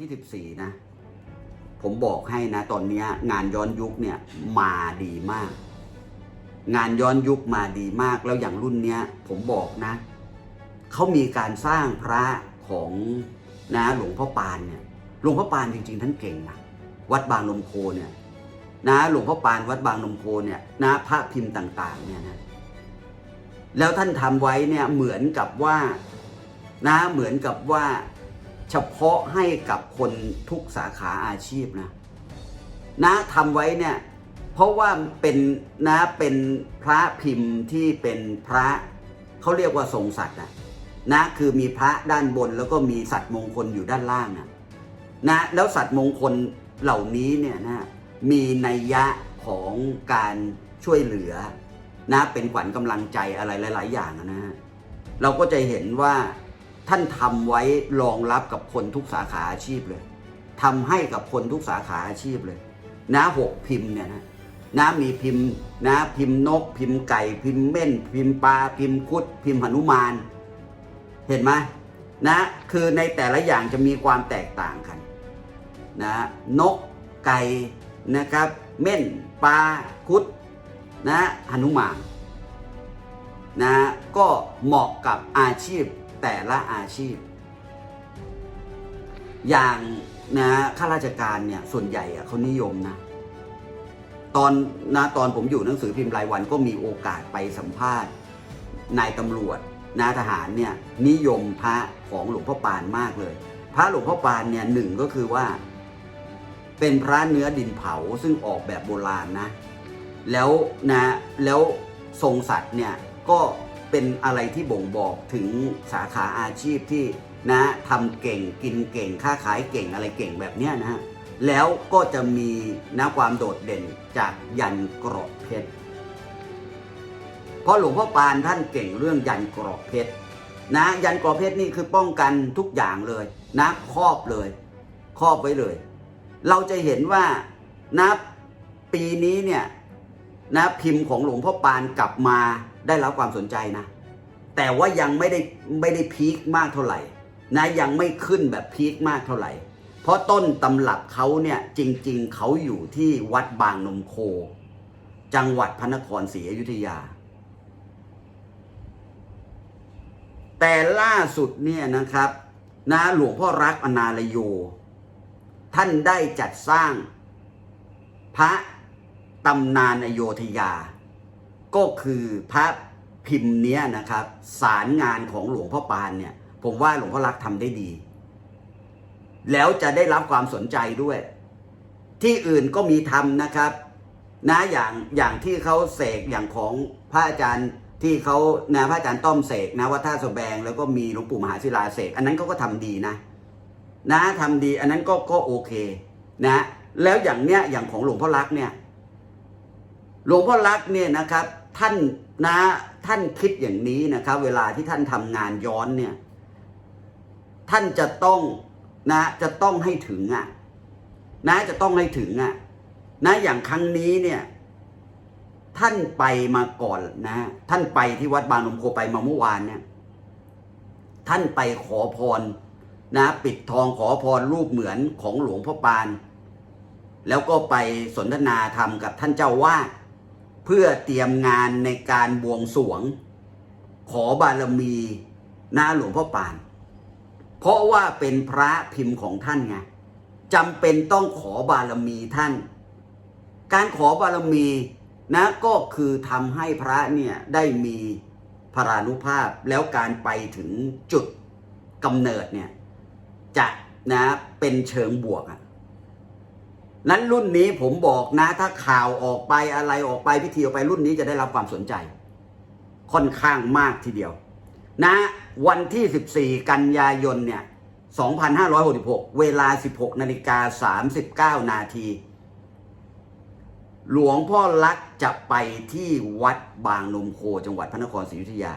ที่ 14 นะ ผมบอกให้นะ ตอนนี้งานย้อนยุคเนี่ยมาดีมาก งานย้อนยุคมาดีมาก แล้วอย่างรุ่นเนี้ย ผมบอกนะ เขามีการสร้างพระของนะหลวงพ่อปานเนี่ย หลวงพ่อปานจริง ๆ ท่านเก่งนะ วัดบางนมโคเนี่ยนะหลวงพ่อปานวัดบางนมโคเนี่ยนะพระพิมพ์ต่าง ๆ เนี่ยนะแล้วท่านทำไว้เนี่ยเหมือนกับว่านะเหมือนกับว่า เฉพาะให้กับคนทุกสาขาอาชีพนะ นะทำไว้เนี่ย เพราะว่าเป็นนะเป็นพระพิมพ์ที่เป็นพระเขาเรียกว่าทรงสัตว์นะนะคือมีพระด้านบนแล้วก็มีสัตว์มงคลอยู่ด้านล่างนะนะแล้วสัตว์มงคลเหล่านี้เนี่ยนะมีนัยยะของการช่วยเหลือนะเป็นขวัญกำลังใจอะไรหลาย ๆ อย่างนะฮะเราก็จะเห็นว่า ท่านทำไว้รองรับกับคนทุกสาขาอาชีพเลยทำให้กับคนทุกสาขาอาชีพเลยนะหกพิมพ์เนี่ยนะนะมีพิมพ์นะพิมพ์นก พิมพ์ไก่ พิมพ์เม่น พิมพ์ปลาพิมพ์คุด พิมพ์หนุมาน เห็นไหมนะคือในแต่ละอย่างจะมีความแตกต่างกันนะนกไก่นะครับ เม่นปลาคุดนะหนุมานนะก็เหมาะกับอาชีพ แต่ละอาชีพ อย่างนะข้าราชการเนี่ยส่วนใหญ่อะเขานิยมนะ ตอนนะตอนผมอยู่หนังสือพิมพ์รายวันก็มีโอกาสไปสัมภาษณ์นายตำรวจนายทหารเนี่ยนิยมพระของหลวงพ่อปานมากเลย พระหลวงพ่อปานเนี่ยหนึ่งก็คือว่า เป็นพระเนื้อดินเผาซึ่งออกแบบโบราณนะ แล้วนะแล้วทรงสัตว์เนี่ยก็ เป็นอะไรที่บ่งบอกถึงสาขาอาชีพที่นะทำเก่งกินเก่งค้าขายเก่งอะไรเก่งแบบเนี้ยนะฮะแล้วก็จะมีนะความโดดเด่นจากยันกรอบเพชรเพราะหลวงพ่อปานท่านเก่งเรื่องยันกรอบเพชรนะยันกรอบเพชรนี่คือป้องกันทุกอย่างเลยนะครอบเลยครอบไว้เลย เราจะเห็นว่านะปีนี้เนี่ยนะพิมพ์ของหลวงพ่อปานกลับมา ได้รับความสนใจนะ แต่ว่ายังไม่ได้ไม่ได้พีคมากเท่าไหร่นะยังไม่ขึ้นแบบพีคมากเท่าไหร่ เพราะต้นตำรับเขาเนี่ยจริงๆ เขาอยู่ที่วัดบางนมโค จังหวัดพระนครศรีอยุธยา แต่ล่าสุดเนี่ยนะครับนะหลวงพ่อรักอนาลโย ท่านได้จัดสร้างพระตำนานอโยธยา ก็คือพระพิมพ์เนี้ยนะครับ สารงานของหลวงพ่อปานเนี่ย ผมว่าหลวงพ่อรักทำได้ดี แล้วจะได้รับความสนใจด้วย ที่อื่นก็มีทำนะครับนะอย่างอย่างที่เขาเสกอย่างของพระอาจารย์ที่เขานะพระอาจารย์ต้อมเสกนะวัดท่าสแบง แล้วก็มีหลวงปู่มหาศิลาเสกอันนั้นเขาก็ทำดีนะ นะทำดี อันนั้นก็ก็โอเค นะ แล้วอย่างเนี้ยอย่างของหลวงพ่อรักเนี่ย หลวงพ่อรักเนี่ยนะครับ ท่านนะท่านคิดอย่างนี้นะครับ เวลาที่ท่านทำงานย้อนเนี่ย ท่านจะต้องนะจะต้องให้ถึงอะนะจะต้องให้ถึงอะนะอย่างครั้งนี้เนี่ย ท่านไปมาก่อนนะ ท่านไปที่วัดบางนมโคไปมาเมื่อวานเนี่ย ท่านไปขอพรนะปิดทองขอพรรูปเหมือนของหลวงพ่อปาน แล้วก็ไปสนทนาธรรมกับท่านเจ้าวาด พื่อเตรียมงานในการบวงสรวง ขอบารมีหนะหลวงพ่อปาน เพราะว่าเป็นพระพิมพ์ของท่านไงจำเป็นต้องขอบารมีท่าน การขอบารมีนะก็คือทำให้พระเนี่ยได้มีพรานุภาพแล้วการไปถึงจุดกำเนิดเนี่ยจะนะเป็นเชิงบวกอะ นั้นรุ่นนี้ผมบอกนะ ถ้าข่าวออกไปอะไรออกไปพิธีออกไปรุ่นนี้จะได้รับความสนใจ ค่อนข้างมากทีเดียว นะวันที่ 14 กันยายนเนี่ย 2566 เวลา 16นาฬิกา39 นาที หลวงพ่อลักจะไปที่วัดบางนมโคจังหวัดพระนครศรีอยุธยา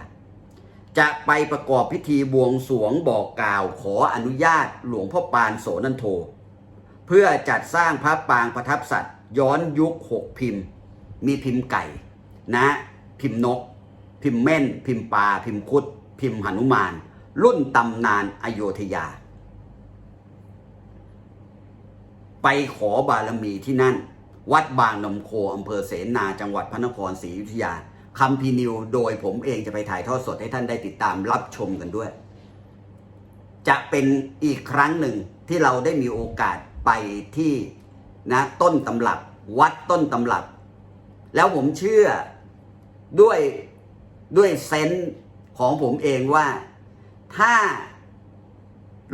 จะไปประกอบพิธีบวงสรวงบอกกล่าวขออนุญาตหลวงพ่อปานโสนันโท พื่อจัดสร้างพระปางประทับสัตว์ ย้อนยุคหกพิมพ์ มีพิมพ์ไก่ นะ พิมพ์นก พิมพ์เม่น พิมพ์ปลา พิมพ์คุด พิมพ์หนุมาน รุ่นตำนานอโยธยา ไปขอบารมีที่นั่น วัดบางนำโคอำเภอเสนาจังหวัดพระนครศรีอยุธยาคำพีนิวโดยผมเองจะไปถ่ายทอดสดให้ท่านได้ติดตามรับชมกันด้วย จะเป็นอีกครั้งหนึ่งที่เราได้มีโอกาส ไปที่นะต้นตำรับวัดต้นตำรับ แล้วผมเชื่อด้วยด้วยเซนส์ของผมเองว่าถ้า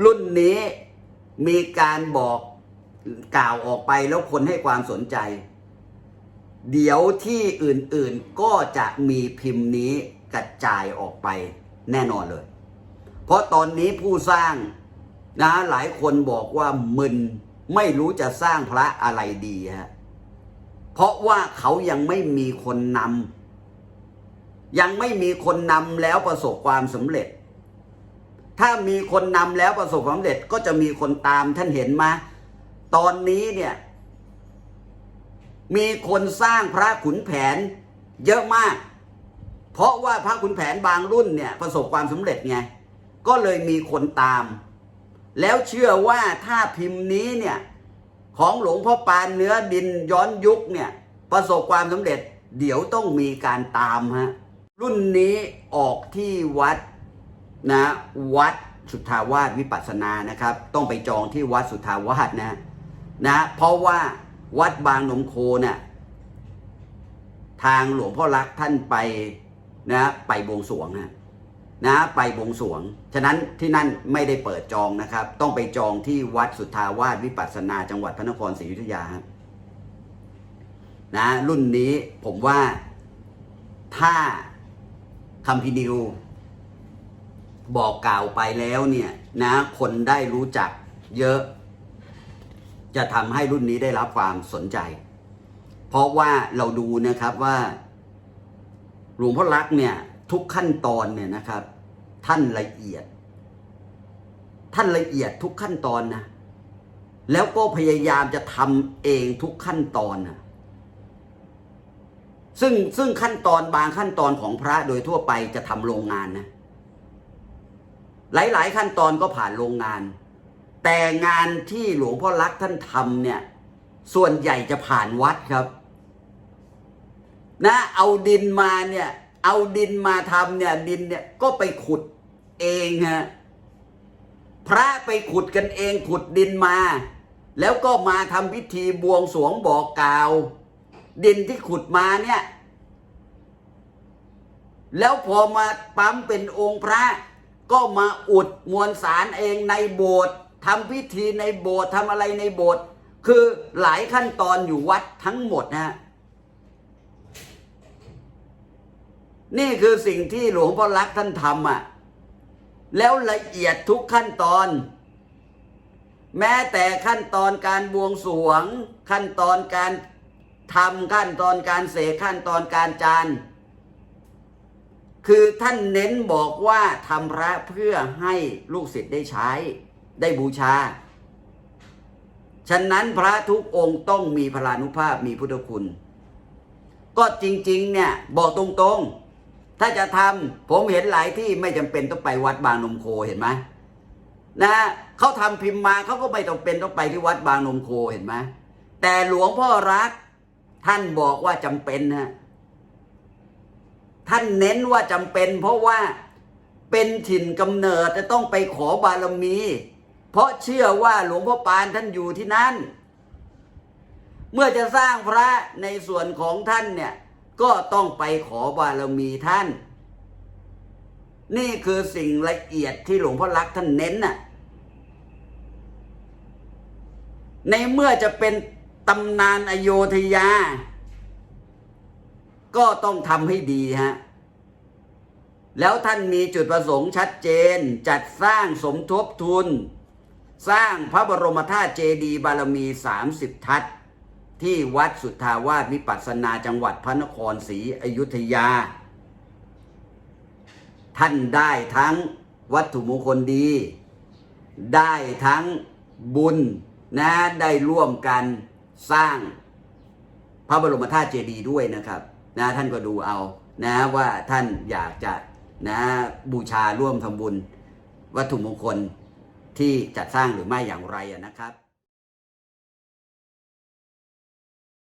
รุ่นนี้มีการบอกกล่าวออกไปแล้วคนให้ความสนใจ เดี๋ยวที่อื่นๆก็จะมีพิมพ์นี้กระจายออกไปแน่นอนเลย เพราะตอนนี้ผู้สร้างนะหลายคนบอกว่ามึน ไม่รู้จะสร้างพระอะไรดีฮะเพราะว่าเขายังไม่มีคนนำยังไม่มีคนนำแล้วประสบความสำเร็จ ถ้ามีคนนำแล้วประสบความสำเร็จก็จะมีคนตามท่านเห็นไหมตอนนี้เนี่ย มีคนสร้างพระขุนแผนเยอะมาก เพราะว่าพระขุนแผนบางรุ่นเนี่ย ประสบความสำเร็จไงก็เลยมีคนตาม แล้วเชื่อว่าถ้าพิมพ์นี้เนี่ย ของหลวงพ่อปานเนื้อดินย้อนยุคเนี่ย ประสบความสำเร็จ เดี๋ยวต้องมีการตามฮะ รุ่นนี้ออกที่วัดนะวัดสุทธาวาสวิปัสสนานะครับ ต้องไปจองที่วัดสุทธาวาสนะนะ เพราะว่าวัดบางหนมโคเนี่ยทางหลวงพ่อรักท่านไปนะไปบวงสรวงฮะ นะไปบวงสวง ฉะนั้นที่นั่นไม่ได้เปิดจองนะครับ ต้องไปจองที่วัดสุทธาวาสวิปัสสนาจังหวัดพระนครศรีอยุธยาฮะนะรุ่นนี้ผมว่าถ้าคัมพีร์นิวบอกกล่าวไปแล้วเนี่ยนะคนได้รู้จักเยอะ จะทำให้รุ่นนี้ได้รับความสนใจ เพราะว่าเราดูนะครับว่าหลวงพ่อรักเนี่ย ทุกขั้นตอนเนี่ยนะครับ ท่านละเอียด ท่านละเอียดทุกขั้นตอนนะแล้วก็พยายามจะทำเองทุกขั้นตอนนะซึ่งซึ่งขั้นตอนบางขั้นตอนของพระโดยทั่วไปจะทำโรงงานนะ หลาย ๆ ขั้นตอนก็ผ่านโรงงาน แต่งานที่หลวงพ่อรักท่านทำเนี่ย ส่วนใหญ่จะผ่านวัดครับ นะ เอาดินมาเนี่ย เอาดินมาทำเนี่ยดินเนี่ยก็ไปขุดเองฮะพระไปขุดกันเองขุดดินมา แล้วก็มาทำพิธีบวงสรวงบอกกล่าว ดินที่ขุดมาเนี่ยแล้วพอมาปั๊มเป็นองค์พระก็มาอุดมวลสารเองในโบสถ์ทำพิธีในโบสถ์ทำอะไรในโบสถ์คือหลายขั้นตอนอยู่วัดทั้งหมดนะฮะ นี่คือสิ่งที่หลวงพ่อรักท่านทำอะ แล้วละเอียดทุกขั้นตอน แม้แต่ขั้นตอนการบวงสรวง ขั้นตอนการทำขั้นตอนการเสกขั้นตอนการจานคือท่านเน้นบอกว่าทำพระเพื่อให้ลูกศิษย์ได้ใช้ได้บูชา ฉะนั้นพระทุกองค์ต้องมีพลานุภาพมีพุทธคุณ ก็จริง ๆ เนี่ย บอกตรง ๆ ถ้าจะทำผมเห็นหลายที่ไม่จำเป็นต้องไปวัดบางนมโคเห็นไหมนะเขาทำพิมพ์มาเขาก็ไม่ต้องเป็นต้องไปที่วัดบางนมโคเห็นไหมแต่หลวงพ่อรัก ท่านบอกว่าจำเป็นนะท่านเน้นว่าจำเป็น เพราะว่าเป็นถิ่นกำเนิดจะต้องไปขอบารมี เพราะเชื่อว่าหลวงพ่อปานท่านอยู่ที่นั่น เมื่อจะสร้างพระในส่วนของท่านเนี่ย ก็ต้องไปขอบารมีท่าน นี่คือสิ่งละเอียดที่หลวงพ่อรักท่านเน้นน่ะ ในเมื่อจะเป็นตำนานอโยธยา ก็ต้องทำให้ดีฮะ แล้วท่านมีจุดประสงค์ชัดเจน จัดสร้างสมทบทุน สร้างพระบรมธาตุเจดีย์บารมี 30 ทัศน์ ที่วัดสุทธาวาสวิปัสสนาจังหวัดพระนครศรีอยุธยา ท่านได้ทั้งวัตถุมงคลดี ได้ทั้งบุญนะได้ร่วมกันสร้างพระบรมธาตุเจดีย์ด้วยนะครับนะท่านก็ดูเอานะว่าท่านอยากจะนะบูชาร่วมทำบุญวัตถุมงคลที่จัดสร้างหรือไม่อย่างไรนะครับ